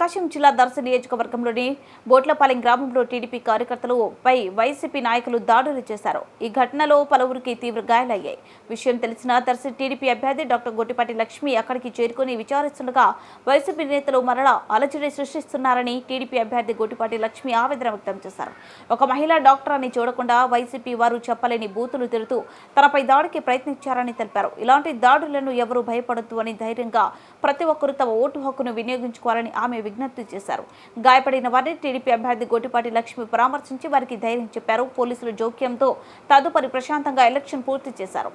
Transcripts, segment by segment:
ప్రకాశం జిల్లా దర్శ నియోజకవర్గంలోని బోట్లపాలెం గ్రామంలో టీడీపీ కార్యకర్తలు పై వైసీపీ నాయకులు దాడులు చేశారు. ఈ ఘటనలో పలువురికి తీవ్ర గాయాలయ్యాయి. విషయం తెలిసిన దర్శి టీడీపీ అభ్యర్థి డాక్టర్ గొట్టిపాటి లక్ష్మి అక్కడికి చేరుకుని విచారిస్తుండగా వైసీపీ నేతలు మరలా అలజడి సృష్టిస్తున్నారని టీడీపీ అభ్యర్థి గొట్టిపాటి లక్ష్మి ఆవేదన వ్యక్తం చేశారు. ఒక మహిళా డాక్టర్ అని చూడకుండా వైసీపీ వారు చెప్పలేని బూతులు తిరుతూ తనపై దాడికి ప్రయత్నించారని తెలిపారు. ఇలాంటి దాడులను ఎవరూ భయపడొద్దు అని ధైర్యంగా ప్రతి ఒక్కరూ తమ ఓటు హక్కును వినియోగించుకోవాలని ఆమె విజ్ఞప్తి చేశారు. గాయపడిన వారిని టీడీపీ అభ్యర్థి గోటిపాటి లక్ష్మి పరామర్శించి వారికి ధైర్యం చెప్పారు. పోలీసుల జోక్యంతో తదుపరి ప్రశాంతంగా ఎలక్షన్ పూర్తి చేశారు.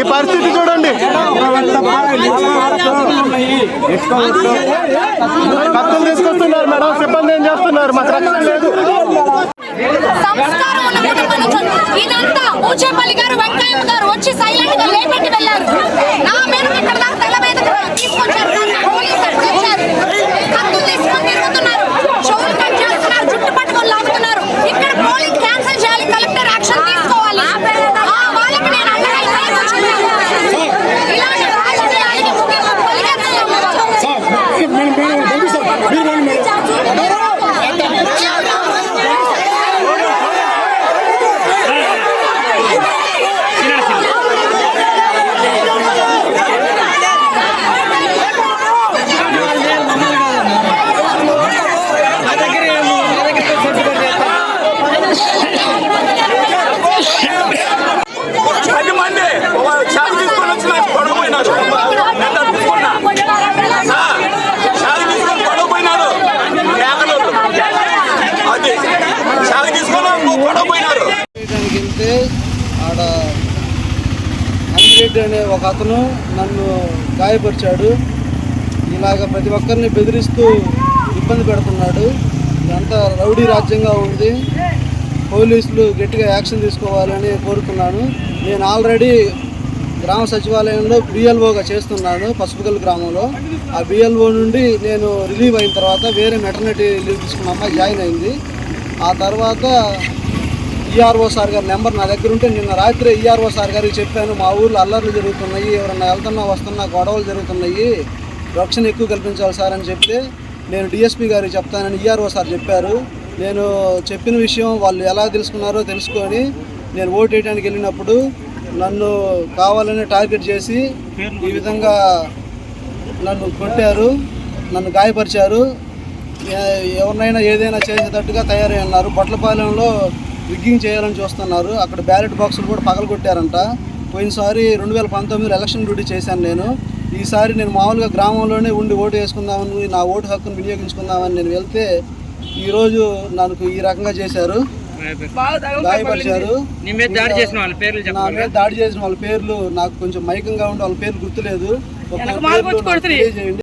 ఈ పరిస్థితి చూడండి. కత్తులు తీసుకొస్తున్నారు మేడం. సిబ్బంది ఏం చేస్తున్నారు? మాకు రక్షణ లేదు. గారు వెంకయ్య గారు వచ్చి సైలెంట్గా లేపెట్టి వెళ్ళారు. అంజిరెడ్డి అనే ఒక అతను నన్ను గాయపరిచాడు. ఇలాగ ప్రతి ఒక్కరిని బెదిరిస్తూ ఇబ్బంది పెడుతున్నాడు. ఇదంతా రౌడీ రాజ్యంగా ఉంది. పోలీసులు గట్టిగా యాక్షన్ తీసుకోవాలని కోరుతున్నాను నేను ఆల్రెడీ గ్రామ సచివాలయంలో బిఎల్ఓగా చేస్తున్నాను పసుపుగల్ గ్రామంలో. ఆ బిఎల్ఓ నుండి నేను రిలీవ్ అయిన తర్వాత వేరే మెటర్నిటీ లీవ్ తీసుకున్న అమ్మాయి జాయిన్ అయింది. ఆ తర్వాత ఈఆర్ఓ సార్ గారి నెంబర్ నా దగ్గర ఉంటే నిన్న రాత్రి ఈఆర్ఓ సార్ గారికి చెప్పాను మా ఊర్లో అల్లర్లు జరుగుతున్నాయి ఎవరన్నా వెళ్తున్నా వస్తున్నా గొడవలు జరుగుతున్నాయి రక్షణ ఎక్కువ కల్పించాలి సార్ అని చెప్తే నేను డిఎస్పీ గారికి చెప్తానని ఈఆర్ఓ సార్ చెప్పారు. నేను చెప్పిన విషయం వాళ్ళు ఎలా తెలుసుకున్నారో తెలుసుకొని నేను ఓటు వేయడానికి వెళ్ళినప్పుడు నన్ను కావాలని టార్గెట్ చేసి ఈ విధంగా నన్ను కొట్టారు నన్ను గాయపరిచారు. ఎవరినైనా ఏదైనా చేసేటట్టుగా తయారై ఉన్నారు బొట్లపాలెంలో రిగ్గింగ్ చేయాలని చూస్తున్నారు. అక్కడ బ్యాలెట్ బాక్సులు కూడా పగలగొట్టారంట. పోయినసారి రెండు వేల పంతొమ్మిదిలో ఎలక్షన్ డ్యూటీ చేశాను నేను. ఈసారి నేను మామూలుగా గ్రామంలోనే ఉండి ఓటు వేసుకుందామని నా ఓటు హక్కును వినియోగించుకుందామని నేను వెళ్తే ఈరోజు నాకు ఈ రకంగా చేశారు. గాయపరిచారు. నీ మీద దాడి చేసిన వాళ్ళ పేర్లు నా చెప్పాలి. మీద దాడి చేసిన వాళ్ళ పేర్లు నాకు కొంచెం మైకంగా ఉండి వాళ్ళ పేర్లు గుర్తులేదు. తెలియజేయండి.